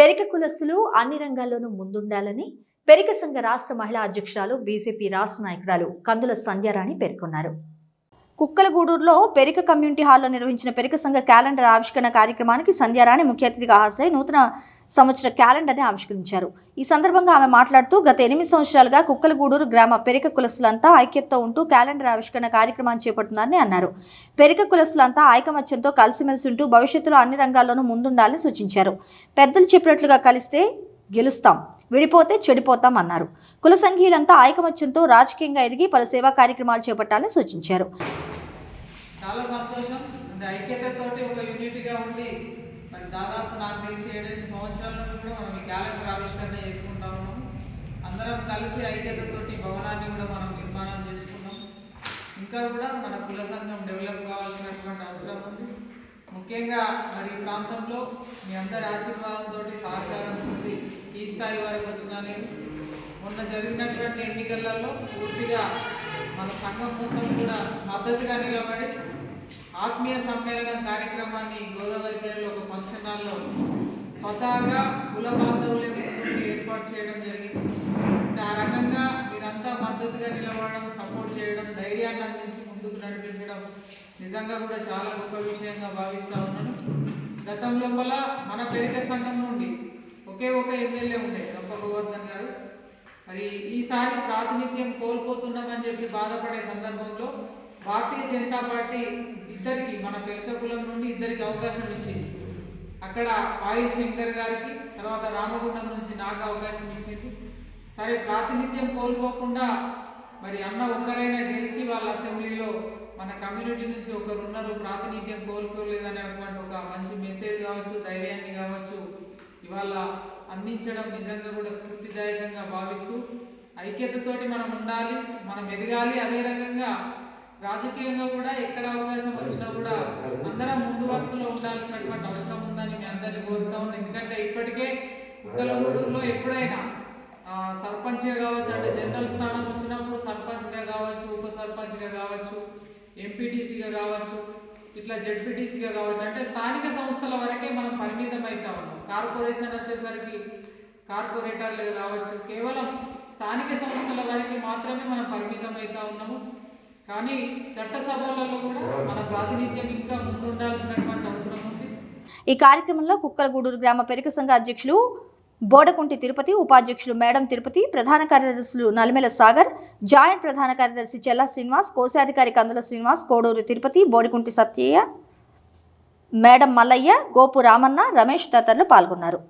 పెరిక కులస్తులు అన్ని రంగాల్లోనూ ముందుండాలని పెరిక సంఘ రాష్ట్ర మహిళా అధ్యక్షురాలు బీజేపీ రాష్ట్ర నాయకురాలు కందుల సంధ్యారాణి పేర్కొన్నారు. కుక్కలగూడూరులో పెరిక కమ్యూనిటీ హాల్లో నిర్వహించిన పెరిక సంఘ క్యాలెండర్ ఆవిష్కరణ కార్యక్రమానికి సంధ్యారాణి ముఖ్య అతిథిగా హాజరై నూతన సంవత్సర క్యాలెండర్ని ఆవిష్కరించారు. ఈ సందర్భంగా ఆమె మాట్లాడుతూ గత ఎనిమిది సంవత్సరాలుగా కుక్కలగూడూరు గ్రామ పెరిక కులసులంతా ఐక్యతతో ఉంటూ క్యాలెండర్ ఆవిష్కరణ కార్యక్రమాన్ని చేపడుతున్నారని అన్నారు. పెరిక కులసులంతా ఐకమత్యంతో కలిసిమెలిసి ఉంటూ భవిష్యత్తులో అన్ని రంగాల్లోనూ ముందుండాలని సూచించారు. పెద్దలు చెప్పినట్లుగా కలిస్తే గెలుస్తాం విడిపోతే చెడిపోతాం అన్నారు. కుల సంఘీయులంతా ఐకమత్యంతో రాజకీయంగా ఎదిగి పలు సేవా కార్యక్రమాలు చేపట్టాలని సూచించారు. చాలా సంతోషం. అంటే ఐక్యతతోటి ఒక యూనిట్గా ఉండి మరి దాదాపు నాకు తెలిసి ఏడెనిమిది సంవత్సరాల నుండి కూడా మనం ఈ క్యాలెండర్ ఆవిష్కరణ చేసుకుంటా ఉన్నాం. అందరం కలిసి ఐక్యతతోటి భవనాన్ని కూడా మనం నిర్మాణం చేసుకున్నాం. ఇంకా కూడా మన కుల సంఘం డెవలప్ కావాల్సినటువంటి అవసరం ఉంది. ముఖ్యంగా మరి ఈ ప్రాంతంలో మీ అందరి ఆశీర్వాదంతో సహకారం ఉంది. ఈ స్థాయి వరకు వచ్చినా నేను మొన్న జరిగినటువంటి ఎన్నికలలో పూర్తిగా మన సంఘం మొత్తం కూడా మద్దతుగా నిలబడి ఆత్మీయ సమ్మేళనం కార్యక్రమాన్ని గోదావరి గారిలో ఒక ఫంక్షన్ హాల్లో స్వతహాగా కుల బాంధవులే ముందుండి ఏర్పాటు చేయడం జరిగింది. ఆ రకంగా మీరంతా మద్దతుగా నిలబడడం సపోర్ట్ చేయడం ధైర్యాన్ని అందించి ముందుకు నడిపించడం నిజంగా కూడా చాలా గొప్ప విషయంగా భావిస్తూ ఉన్నాను. గతం లోపల మన పెరిక సంఘం నుండి ఒకే ఒక ఎమ్మెల్యే ఉండే గొప్ప గోవర్ధన్ గారు. మరి ఈసారి ప్రాతినిధ్యం కోల్పోతున్నామని చెప్పి బాధపడే సందర్భంలో భారతీయ జనతా పార్టీ ఇద్దరికి మన పెద్ద కులం నుండి ఇద్దరికి అవకాశం ఇచ్చింది. అక్కడ ఆయుష్ శంకర్ గారికి తర్వాత రామగుండం నుంచి నాకు అవకాశం ఇచ్చింది. సరే ప్రాతినిధ్యం కోల్పోకుండా మరి అన్న ఒక్కరైనా గెలిచి వాళ్ళ అసెంబ్లీలో మన కమ్యూనిటీ నుంచి ఒకరు ఉన్నారు. ప్రాతినిధ్యం కోల్పోలేదనేటువంటి ఒక మంచి మెసేజ్ కావచ్చు ధైర్యాన్ని కావచ్చు ఇవాళ అందించడం నిజంగా కూడా స్ఫూర్తిదాయకంగా భావిస్తూ ఐక్యతతోటి మనం ఉండాలి మనం ఎదగాలి అదే రకంగా రాజకీయంగా కూడా ఎక్కడ అవకాశం వచ్చినా కూడా అందరం ముందు వరుసలో ఉండాల్సినటువంటి అవసరం ఉందని మీ అందరినీ కోరుతా ఉంది ఎందుకంటే ఇప్పటికే కుక్కలగూడూరులో ఎప్పుడైనా సర్పంచ్గా కావచ్చు అంటే జనరల్ స్థానం వచ్చినప్పుడు సర్పంచ్గా కావచ్చు ఉప సర్పంచ్గా కావచ్చు ఎంపీటీసీగా కావచ్చు ఇట్లా జడ్పీటీసీగా కావచ్చు అంటే స్థానిక సంస్థల వరకే మనం పరిమితం అవుతా ఉన్నాం. కార్పొరేషన్ వచ్చేసరికి కార్పొరేటర్లు కావచ్చు కేవలం స్థానిక సంస్థల వరకు మాత్రమే మనం పరిమితం అవుతా ఉన్నాము. కానీ చట్టసభలలో కూడా మన ప్రాతినిధ్యం ఇంకా ముందుండాల్సినటువంటి అవసరం ఉంది. ఈ కార్యక్రమంలో కుక్కలగూడూరు గ్రామ పెరిక సంఘ అధ్యక్షులు బోడకుంటి తిరుపతి ఉపాధ్యక్షులు మేడం తిరుపతి ప్రధాన కార్యదర్శులు నలిమెల సాగర్ జాయింట్ ప్రధాన కార్యదర్శి చెల్ల శ్రీనివాస్ కోశాధికారి కందుల శ్రీనివాస్ కోడూరు తిరుపతి బోడికుంటి సత్యయ్య మేడం మల్లయ్య గోపు రామన్న రమేష్ తదితరులు పాల్గొన్నారు.